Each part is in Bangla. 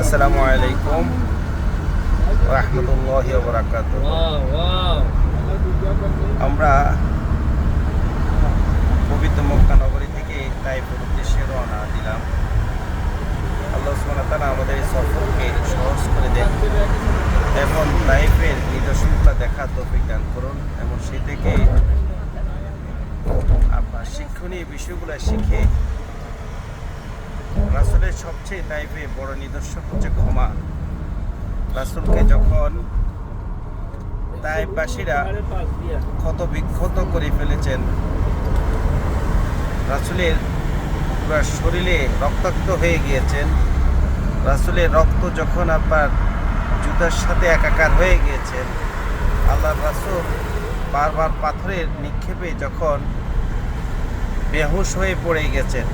আসসালামু আলাইকুম রহমতুল্লাহ বরাকাত আমরা পবিত্র মক্কা নগরী থেকে তাইফের উদ্দেশ্যে রওনা দিলাম। আল্লাহ ওয়া আমাদের সফরকে সহজ করে দেন। এবং তাইফের নিদর্শনগুলো দেখার তৌফিক দান করুন এবং সে থেকে আপনার শিক্ষণীয় বিষয়গুলো শিখে রাসুলের সবচেয়ে তাইফে বড় নিদর্শন হচ্ছে ক্ষমা রাসুলকে যখন তাইফবাসীরা ক্ষত বিক্ষত করে ফেলেছেন, রাসুলের শরীরে রক্তাক্ত হয়ে গিয়েছেন। রাসুলের রক্ত যখন আপনার জুতার সাথে একাকার হয়ে গিয়েছেন, আল্লাহ রাসুল বারবার পাথরের নিক্ষেপে যখন বেহুশ হয়ে পড়ে গেছেন।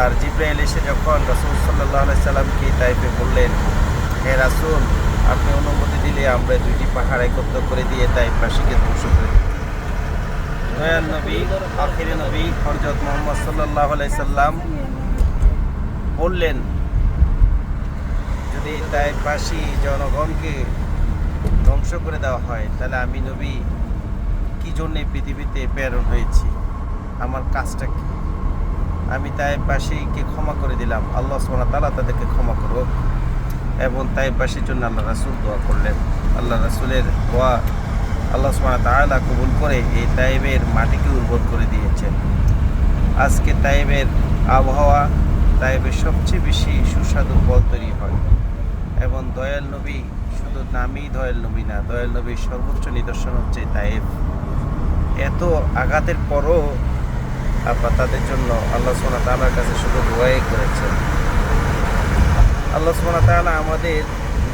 আর জিব্রাইল এসে যখন রাসুল সাল্লাহ সাল্লামকে তাইফে বললেন, হে রাসুল, আপনি অনুমতি দিলে আমরা দুইটি পাহাড় একত্র করে দিয়ে তাইফবাসীকে ধ্বংস করে নবী নবী হরজত মোহাম্মদ সাল্লাহ সাল্লাম বললেন, যদি তাইফবাসী জনগণকে ধ্বংস করে দেওয়া হয়, তাহলে আমি নবী, কি জন্যে পৃথিবীতে প্রেরণ হয়েছি? আমার কাজটা কি? আমি তাইফবাসীকে ক্ষমা করে দিলাম। আল্লাহ সোনা তালা তাদেরকে ক্ষমা করো এবং তাইফবাসীর জন্য আল্লাহ রাসুল দোয়া করলেন। আল্লাহ রাসুলের দোয়া আল্লাহ সোনা তালা কবুল করে এই তাইবের মাটিকে উর্বর করে দিয়েছেন। আজকে তাইবের আবহাওয়া তাইবের সবচেয়ে বেশি সুস্বাদু ফল তৈরি হয় এবং দয়াল নবী শুধু নামই দয়াল নবী না, দয়াল নবীর সর্বোচ্চ নিদর্শন হচ্ছে তাইব। এত আঘাতের পরও আপনার তাদের জন্য আল্লাহ সোনা তালার কাছে শুধু দোয়াই করেছেন। আল্লাহ সোনা তালা আমাদের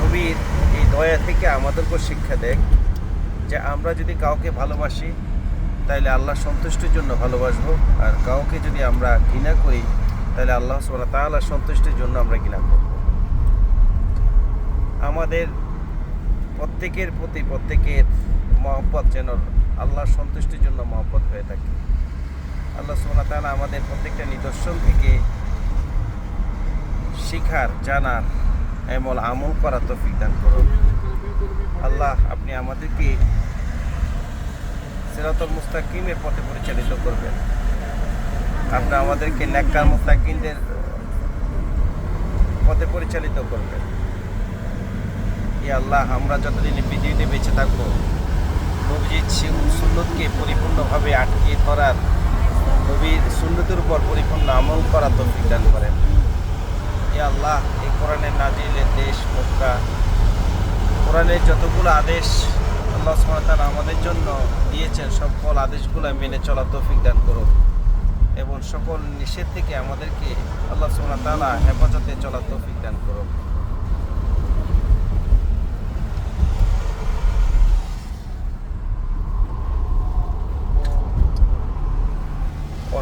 নবীর এই দয়া থেকে আমাদেরকেও শিক্ষা দেয় যে আমরা যদি কাউকে ভালোবাসি তাহলে আল্লাহ সন্তুষ্টির জন্য ভালোবাসবো। আর কাউকে যদি আমরা ঘৃণা করি তাহলে আল্লাহ সোনা তালা সন্তুষ্টির জন্য আমরা ঘৃণা করব। আমাদের প্রত্যেকের প্রতি প্রত্যেকের মহব্বত যেন আল্লাহর সন্তুষ্টির জন্য মহব্বত হয়ে থাকে। আল্লাহ সোনা তালা আমাদের প্রত্যেকটা নিদর্শন থেকে শিখার, জানার এমন আমল করার তৌফিক দান করুন। আল্লাহ, আপনি আমাদেরকে সিরাতুল মুস্তাকিমের পথে পরিচালিত করবেন। আপনি আমাদেরকে নেককার মুস্তাকিমদের পথে পরিচালিত করবেন। ই আল্লাহ, আমরা যতদিন পৃথিবীতে বেঁচে থাকব নবজিৎ সিং সুন্নতকে পরিপূর্ণভাবে আটকে ধরার নবীর সুন্নতের উপর পরিপূর্ণ আমল করা তৌফিক দান করেন। এ আল্লাহ, এই কোরআনের নাজিলের দেশ, মক্কা। কোরআনের যতগুলো আদেশ আল্লাহ সুবহানাহু আমাদের জন্য দিয়েছেন সকল আদেশগুলো মেনে চলা তৌফিক দান করুন। এবং সকল নিষেধ থেকে আমাদেরকে আল্লাহ তাআলা হেফাজতে চলা তৌফিক দান করুন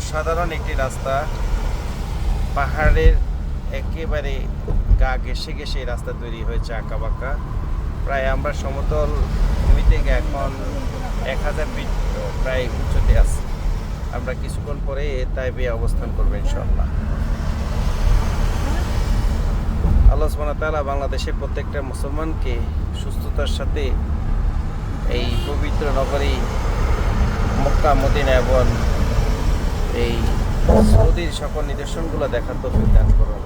অসাধারণ একটি রাস্তা। পাহাড়ের একেবারে গা ঘেসে ঘেসে এই রাস্তা তৈরি হয়েছে আঁকা বাঁকা প্রায় আমরা সমতল ভূমি থেকে এখন এক হাজার ফিট প্রায় উঁচুতে আছি। আমরা কিছুক্ষণ পরে তাইবে অবস্থান করব ইনশাল্লাহ আল্লাহ সুবহানাহু ওয়া তাআলা বাংলাদেশের প্রত্যেকটা মুসলমানকে সুস্থতার সাথে এই পবিত্র নগরী মক্কা, মদিনা এবং এই সৌদির সকল নিদর্শনগুলো দেখার তো দান করুন।